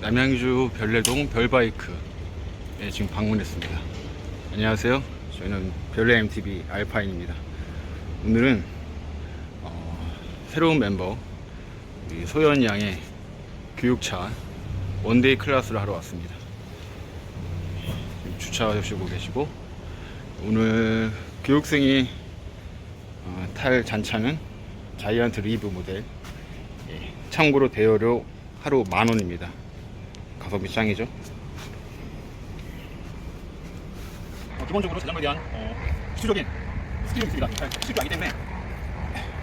남양주 별내동 별바이크에 지금 방문했습니다. 안녕하세요. 저희는 별내 MTV 알파인입니다. 오늘은 어, 새로운 멤버 소연 양의 교육차 원데이 클래스를 하러 왔습니다. 지금 주차하시고 계시고 오늘 교육생이 어, 탈 잔차는 자이언트 리브 모델 예, 참고로 대여료 하루 만 원입니다. 가성비 짱이죠. 어, 기본적으로 자전거에 대한 어, 기초적인 스킬이 있습니다. 잘 치실 줄 알기 때문에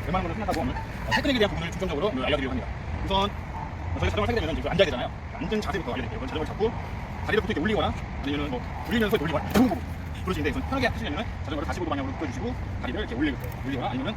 웬만한 걸로 생각하고 오늘 어, 테크닉에 대한 부분을 중점적으로 알려드리려고 합니다. 우선 어, 저희 자전거를 타게 되면 이제 앉아야 되잖아요. 앉은 자세부터 알려드릴게요. 자전거를 잡고 다리를 보통 이렇게 올리거나 아니면 뭐 돌리면서 이렇게 올리거나 부부부 그러시는데 우선 편하게 하시려면 자전거를 45도 방향으로 끄주시고 다리를 이렇게 올리거나 아니면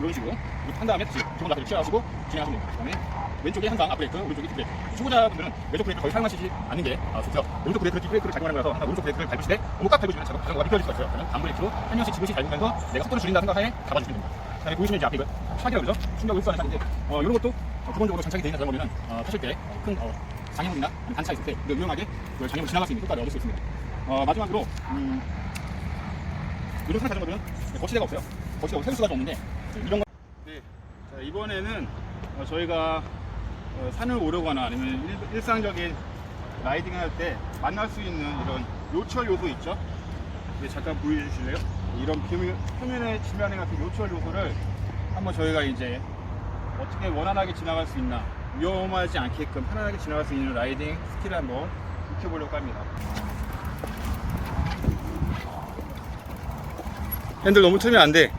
이런 식으로 한 다음에 다시 기본 자세를 취하시고 진행하시면 됩니다. 그 다음에 왼쪽에 항상 앞브레이크, 오른쪽이 뒷브레이크. 초보자분들은 왼쪽 브레이크를 거의 사용하시지 않는 게 아, 좋고요. 오른쪽 브레이크를 뒷브레이크를 작용하는 거라서 항상 오른쪽 브레이크를 밟으실 때꽉 밟으시면 자전- 자전거가 미끄러질 수가 있어요. 그러면 반브레이크로 한 명씩 지그시 밟으면서 내가 속도를 줄인다 생각하에 잡아주시면 됩니다. 그 다음에 보이시면 이제 앞에 이거 샥이라고 그러죠? 충격 흡수하는 샥인데 어, 이런 것도 어, 기본적으로 장착이 되어 있는 자전거면 어, 타실 때큰 어, 장애물이나 단차 있을 때 이거 유용하게 그 장애물 지나갈 수 있는 효과를 얻을 수 있습니다. 어, 마지막으로 음, 요즘 타는 자전거들은 거치대가 없어요. 거치대가 세수가 좀 없는데 이런 거 네. 자, 이번에는 어, 저희가 어, 산을 오르거나 아니면 일, 상적인 라이딩 할 때 만날 수 있는 이런 요철 요소 있죠? 네, 잠깐 보여주실래요? 이런 표면, 표면에 지면에 같은 요철 요소를 한번 저희가 이제 어떻게 원활하게 지나갈 수 있나 위험하지 않게끔 편안하게 지나갈 수 있는 라이딩 스킬을 한번 익혀보려고 합니다. 핸들 너무 틀면 안 돼.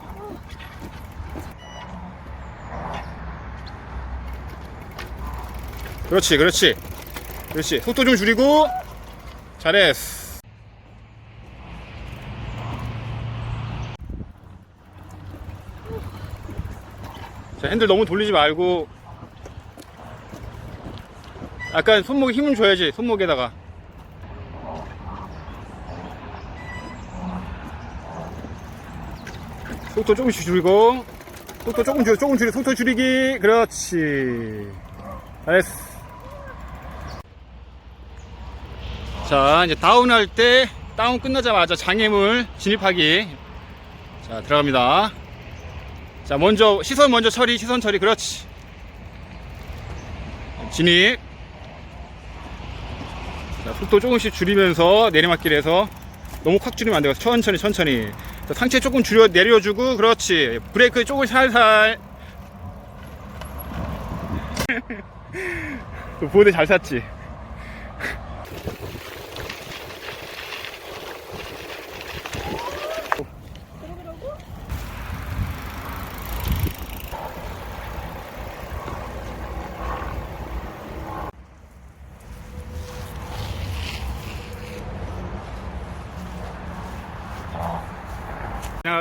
그렇지, 그렇지. 그렇지. 속도 좀 줄이고. 잘했어. 자, 핸들 너무 돌리지 말고. 약간 손목에 힘을 줘야지, 손목에다가. 속도 조금씩 줄이고. 속도 조금 줄여, 조금 줄여, 속도 줄이기. 그렇지. 잘했어. 자, 이제 다운할 때, 다운 끝나자마자 장애물 진입하기. 자, 들어갑니다. 자, 먼저, 시선 먼저 처리, 시선 처리, 그렇지. 진입. 자, 속도 조금씩 줄이면서 내리막길에서 너무 확 줄이면 안 되고, 천천히, 천천히. 자, 상체 조금 줄여, 내려주고, 그렇지. 브레이크 조금 살살. 그 보드 잘 샀지?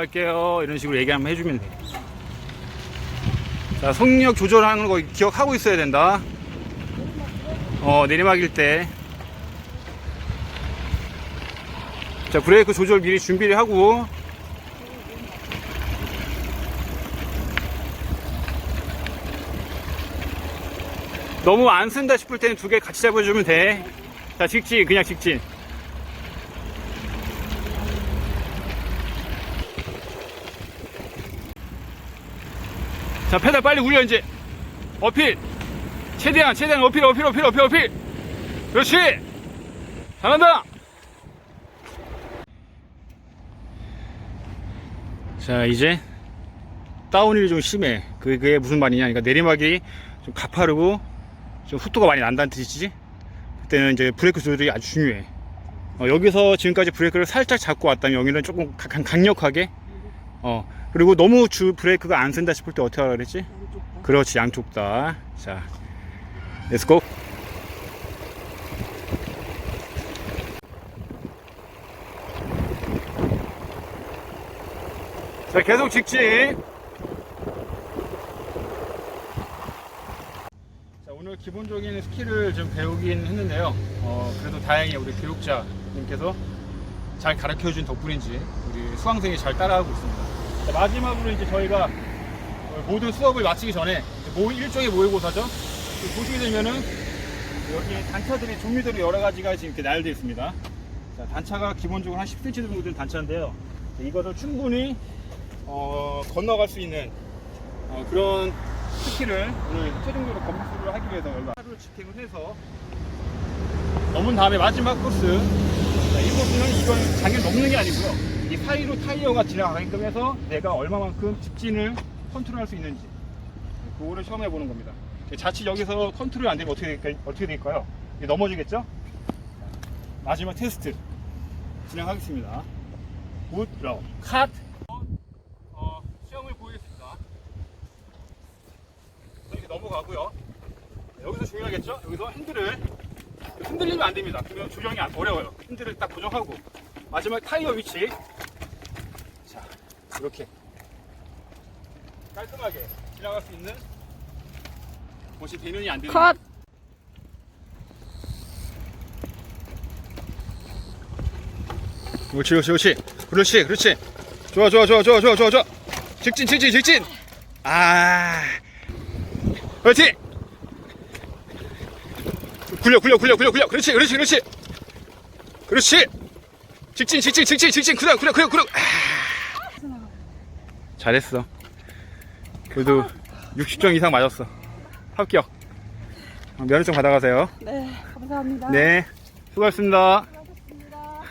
갈게요. 이런 식으로 얘기 한번 해주면 돼. 자, 속력 조절하는 거 기억하고 있어야 된다. 어, 내리막일 때. 자, 브레이크 조절 미리 준비를 하고. 너무 안 쓴다 싶을 때는 두 개 같이 잡아주면 돼. 자, 직진, 그냥 직진. 자, 페달 빨리 울려, 이제. 어필. 최대한, 최대한 어필, 어필, 어필, 어필, 어필. 그렇지. 잘한다. 자, 이제 다운힐이 좀 심해. 그게, 그게 무슨 말이냐. 그러니까 내리막이 좀 가파르고 좀 속도가 많이 난다는 뜻이지. 그때는 이제 브레이크 조절이 아주 중요해. 어, 여기서 지금까지 브레이크를 살짝 잡고 왔다면 여기는 조금 강- 강력하게 어 그리고 너무 주 브레이크가 안 쓴다 싶을 때 어떻게 하라 그랬지? 그렇지 양쪽 다. 자, 렛츠고. 자 계속 직진. 자 오늘 기본적인 스킬을 좀 배우긴 했는데요. 어 그래도 다행히 우리 교육자님께서 잘 가르쳐 준 덕분인지 우리 수강생이 잘 따라하고 있습니다. 자, 마지막으로 이제 저희가 어, 모든 수업을 마치기 전에 일종의 모의고사죠. 그 보시게 되면은 여기 단차들이 종류들이 여러 가지가 지금 이렇게 나열되어 있습니다. 자, 단차가 기본적으로 한 10cm 정도 되는 단차인데요. 자, 이거를 충분히 어, 건너갈 수 있는 어, 그런 스킬을 오늘 최종적으로 검수를 하기 위해서 하루를 집행을 해서 넘은 다음에 마지막 코스 자, 이 코스는 이건 장을 넘는 게 아니고요. 이 사이로 타이어가 지나가게끔 해서 내가 얼마만큼 직진을 컨트롤할 수 있는지 그거를 시험 해 보는 겁니다. 자칫 여기서 컨트롤이 안 되면 어떻게 될까요? 어떻게 될까요? 넘어지겠죠? 마지막 테스트 진행하겠습니다. 굿, 러, 컷. 어, 시험을 보이겠습니다. 이렇게 넘어가고요. 여기서 중요하겠죠? 여기서 핸들을 흔들리면 안 됩니다. 그러면 조정이 안- 어려워요. 핸들을 딱 고정하고 마지막 타이어 위치 자 이렇게. 깔끔하게 지나갈 수 있는 곳이 되느냐 안 되느냐 컷! 그렇지 그렇지 그렇지. 그렇지 그렇지. 좋아 좋아 좋아 좋아 좋아 좋아. 좋아 직진 직진 직진. 아. 그렇지. 굴려 굴려 굴려 굴려. 굴려 그렇지 그렇지 그렇지. 그렇지. 직진 직진 직진 직진. 굴려 굴려 굴려 굴려 아. 잘했어. 그래도 60점 이상 맞았어. 합격. 면허증 받아가세요. 네, 감사합니다. 네 수고하셨습니다. 수고하셨습니다.